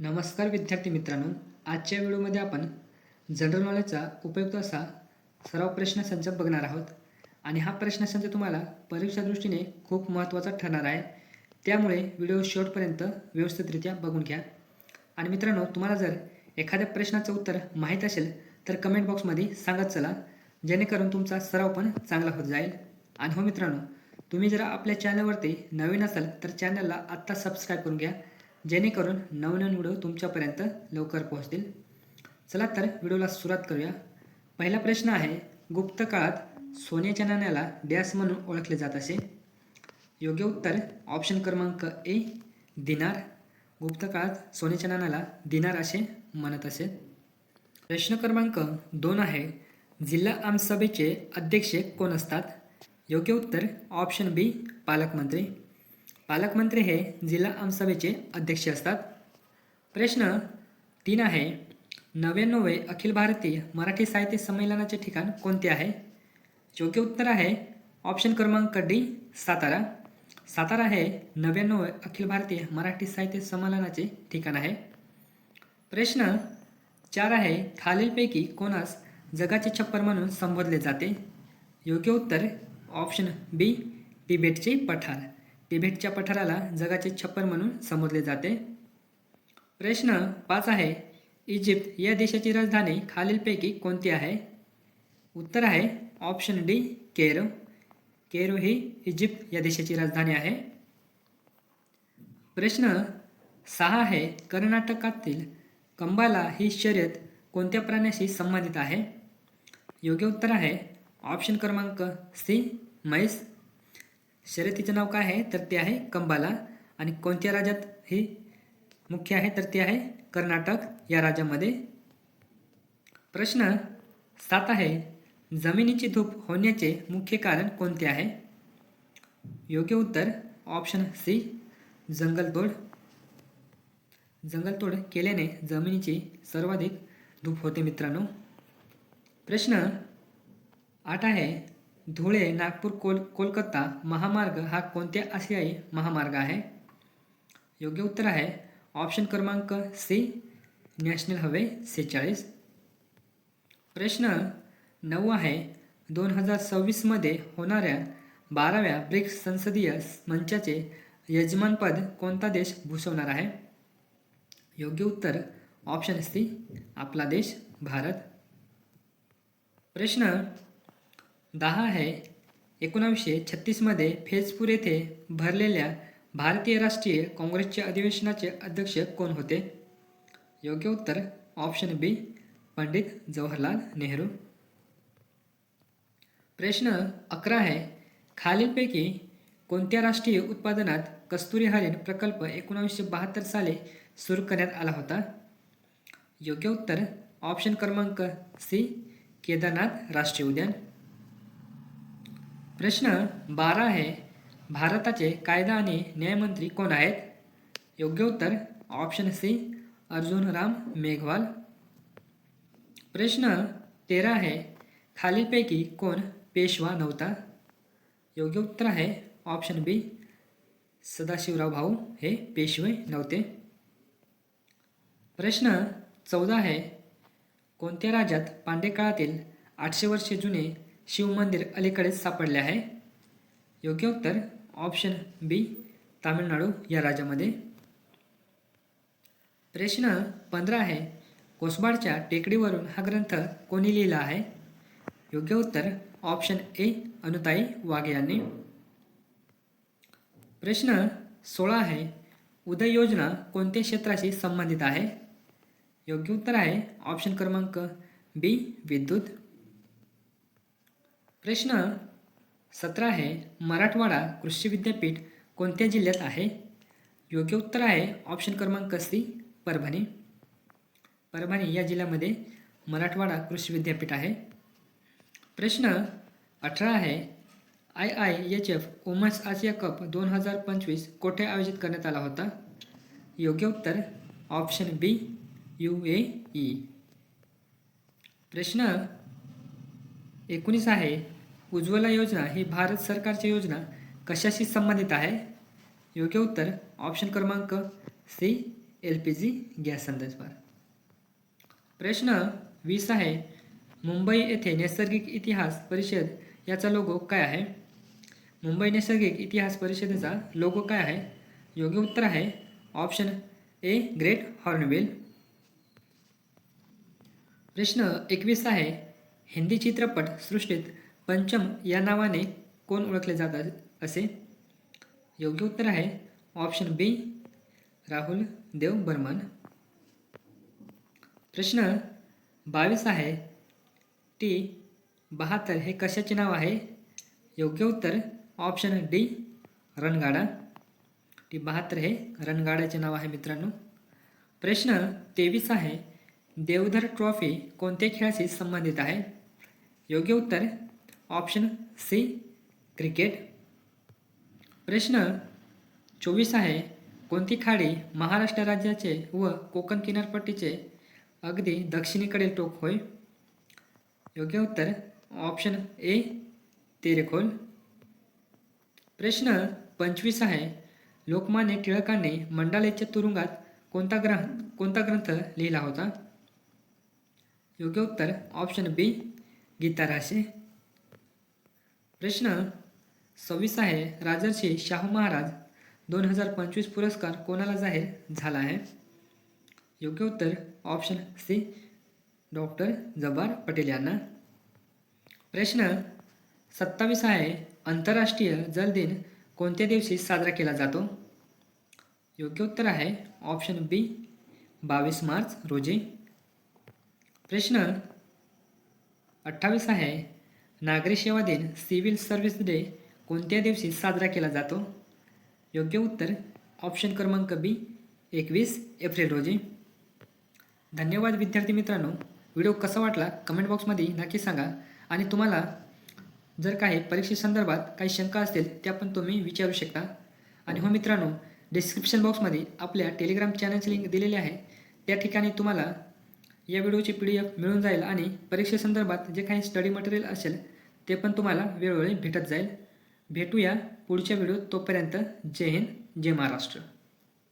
नमस्कार विद्यार्थी मित्रांनो आजच्या व्हिडिओमध्ये आपण जनरल नॉलेजचा उपयुक्त असा सराव प्रश्नसंच बघणार आहोत. आणि हा प्रश्नसंच तुम्हाला परीक्षा दृष्टीने खूप महत्त्वाचा ठरणार आहे. त्यामुळे व्हिडिओ शेवटपर्यंत व्यवस्थितरित्या बघून घ्या. आणि मित्रांनो तुम्हाला जर एखाद्या प्रश्नाचं उत्तर माहीत असेल तर कमेंट बॉक्समध्ये सांगत चला. जेणेकरून तुमचा सराव पण चांगला होत जाईल. आणि हो मित्रांनो तुम्ही जर आपल्या चॅनलवरती नवीन असाल तर चॅनलला आत्ता सबस्क्राईब करून घ्या. जेणेकरून नवनवीन व्हिडिओ तुमच्यापर्यंत लवकर पोहोचतील. चला तर व्हिडिओला सुरुवात करूया. पहिला प्रश्न आहे गुप्त काळात सोन्याच्या नाण्याला डॅस म्हणून ओळखले जात असे. योग्य उत्तर ऑप्शन क्रमांक ए दिनार. गुप्त काळात सोन्याच्या नाण्याला दिनार असे म्हणत असे. प्रश्न क्रमांक दोन आहे जिल्हा आमसभेचे अध्यक्ष कोण असतात? योग्य उत्तर ऑप्शन बी पालकमंत्री. पालकमंत्री हे जिल्हा आमसभेचे अध्यक्ष असतात. प्रश्न तीन आहे नव्याण्णवे अखिल भारतीय मराठी साहित्य संमेलनाचे ठिकाण कोणते आहे? योग्य उत्तर आहे ऑप्शन क्रमांक डी सातारा. सातारा हे नव्याण्णव अखिल भारतीय मराठी साहित्य संमेलनाचे ठिकाण आहे. प्रश्न चार आहे खालीलपैकी कोणास जगाचे छप्पर म्हणून संबोधले जाते? योग्य उत्तर ऑप्शन बी तिबेटचे पठार. तिबेटच्या पठाराला जगाचे छप्पर म्हणून संबोधले जाते. प्रश्न पाच आहे इजिप्त या देशाची राजधानी खालीलपैकी कोणती आहे? उत्तर आहे ऑप्शन डी केरो. केरो ही इजिप्त या देशाची राजधानी आहे. प्रश्न सहा आहे कर्नाटकातील कंबाला ही शर्यत कोणत्या प्राण्याशी संबंधित आहे? योग्य उत्तर आहे ऑप्शन क्रमांक सी म्हैस. शर्यतीचं नाव काय आहे? तर ते आहे कंबाला. आणि कोणत्या राज्यात हे मुख्य आहे? तर ते आहे कर्नाटक. या राज्यामध्ये प्रश्न सात आहे. जमिनीची धूप होण्याचे मुख्य कारण कोणते आहे? योग्य उत्तर ऑप्शन सी जंगलतोड. जंगलतोड केल्याने जमिनीची सर्वाधिक धूप होते मित्रांनो. प्रश्न आठ आहे. धुळे नागपूर कोल कोलकाता महामार्ग हा कोणत्या आशियाई महामार्ग आहे? योग्य उत्तर आहे. ऑप्शन क्रमांक सी नॅशनल हवे सेहेचाळीस. प्रश्न नऊ आहे. दोन हजार सव्वीसमध्ये होणाऱ्या बाराव्या ब्रिक्स संसदीय मंचाचे यजमानपद कोणता देश भूषवणार आहे? योग्य उत्तर ऑप्शन सी आपला देश भारत. प्रश्न दहा है. एकोणावीसशे छत्तीसमध्ये फेजपूर येथे भरलेल्या भारतीय राष्ट्रीय काँग्रेसच्या अधिवेशनाचे अध्यक्ष कोण होते? योग्य उत्तर ऑप्शन बी पंडित जवाहरलाल नेहरू. प्रश्न अकरा आहे खालीलपैकी कोणत्या राष्ट्रीय उत्पादनात कस्तुरी हरिण प्रकल्प एकोणावीसशे बहात्तर साली सुरू करण्यात आला होता? योग्य उत्तर ऑप्शन क्रमांक सी केदारनाथ राष्ट्रीय उद्यान. प्रश्न बारा आहे. भारताचे कायदा आणि न्यायमंत्री कोण आहेत? योग्य उत्तर ऑप्शन सी अर्जुन राम मेघवाल. प्रश्न तेरा आहे. खालीपैकी कोण पेशवा नव्हता? योग्य उत्तर आहे ऑप्शन बी सदाशिवराव भाऊ हे पेशवे नव्हते. प्रश्न चौदा आहे. कोणत्या राज्यात पांडे काळातील आठशे वर्षे जुने शिवमंदिर अलीकडेच सापडले आहे. योग्य उत्तर ऑप्शन बी तामिळनाडू या राज्यामध्ये. प्रश्न पंधरा आहे. कोसबाडच्या टेकडीवरून हा ग्रंथ कोणी लिहिला आहे? योग्य उत्तर ऑप्शन ए अनुताई वाघे यांनी. प्रश्न सोळा आहे. उदय योजना कोणत्या क्षेत्राशी संबंधित आहे? योग्य उत्तर आहे ऑप्शन क्रमांक बी विद्युत. प्रश्न सतरा आहे. मराठवाडा कृषी विद्यापीठ कोणत्या जिल्ह्यात आहे? योग्य उत्तर आहे. ऑप्शन क्रमांक सी परभणी. परभणी या जिल्ह्यामध्ये मराठवाडा कृषी विद्यापीठ आहे. प्रश्न अठरा आहे. I I H F women's Asia cup दोन हजार पंचवीस कोठे आयोजित करण्यात आला होता? योग्य उत्तर option B U A E. प्रश्न एकोणीस आहे. उज्ज्वला योजना ही भारत सरकारची योजना कशाशी संबंधित आहे? योग्य उत्तर ऑप्शन क्रमांक C L P G gas संदर्भात. प्रश्न वीस आहे मुंबई येथे नैसर्गिक इतिहास परिषद याचा लोगो काय आहे? मुंबई नैसर्गिक इतिहास परिषदेचा लोगो काय आहे? योग्य उत्तर आहे ऑप्शन ए ग्रेट हॉर्नबिल प्रश्न एकवीस आहे हिंदी चित्रपट सृष्टीत पंचम या नावाने कोण ओळखले जातात असे? योग्य उत्तर आहे ऑप्शन बी राहुल देव बर्मन. प्रश्न बावीस आहे. टी बहात्तर हे कशाचे नाव आहे? योग्य उत्तर ऑप्शन डी रणगाडा. टी बहात्तर हे रणगाड्याचे नाव आहे मित्रांनो. प्रश्न तेवीस आहे. देवधर ट्रॉफी कोणत्या खेळाशी संबंधित आहे? योग्य उत्तर ऑप्शन सी क्रिकेट. प्रश्न चोवीस आहे कोणती खाडी महाराष्ट्र राज्याचे व कोकण किनारपट्टीचे अगदी दक्षिणेकडील टोक होय? योग्य उत्तर ऑप्शन ए तेरेखोल. प्रश्न पंचवीस आहे लोकमान्य टिळकांनी मंडालेच्या तुरुंगात कोणता ग्रह कोणता ग्रंथ लिहिला होता? योग्य उत्तर ऑप्शन बी गीताराशे प्रश्न सव्वीस आहे. राजर्षी शाहू महाराज दोन हजार पंचवीस पुरस्कार कोणाला जाहीर झाला आहे? योग्य उत्तर ऑप्शन सी डॉक्टर जबार पटेल यांना. प्रश्न सत्तावीस आहे. आंतरराष्ट्रीय जल दिन कोणत्या दिवशी साजरा केला जातो? योग्य उत्तर आहे. ऑप्शन बी बावीस मार्च रोजी. प्रश्न अठ्ठावीस आहे. नागरी सेवा दिन सिव्हिल सर्व्हिस डे कोणत्या दिवशी साजरा केला जातो? योग्य उत्तर ऑप्शन क्रमांक बी एकवीस एप्रिल रोजी. धन्यवाद विद्यार्थी मित्रांनो. व्हिडिओ कसा वाटला? कमेंट बॉक्समध्ये नक्की सांगा. आणि तुम्हाला जर काही परीक्षेसंदर्भात काही शंका असतील त्या पण तुम्ही विचारू शकता. आणि हो मित्रांनो डिस्क्रिप्शन बॉक्समध्ये आपल्या टेलिग्राम चॅनलची लिंक दिलेली आहे. त्या ठिकाणी तुम्हाला या व्हिडिओची पी डी एफ मिळून जाईल आणि परीक्षेसंदर्भात जे काही स्टडी मटेरियल असेल ते पण तुम्हाला वेळोवेळी भेटत जाईल. भेटूया पुढच्या व्हिडिओत तोपर्यंत जय हिंद जय महाराष्ट्र.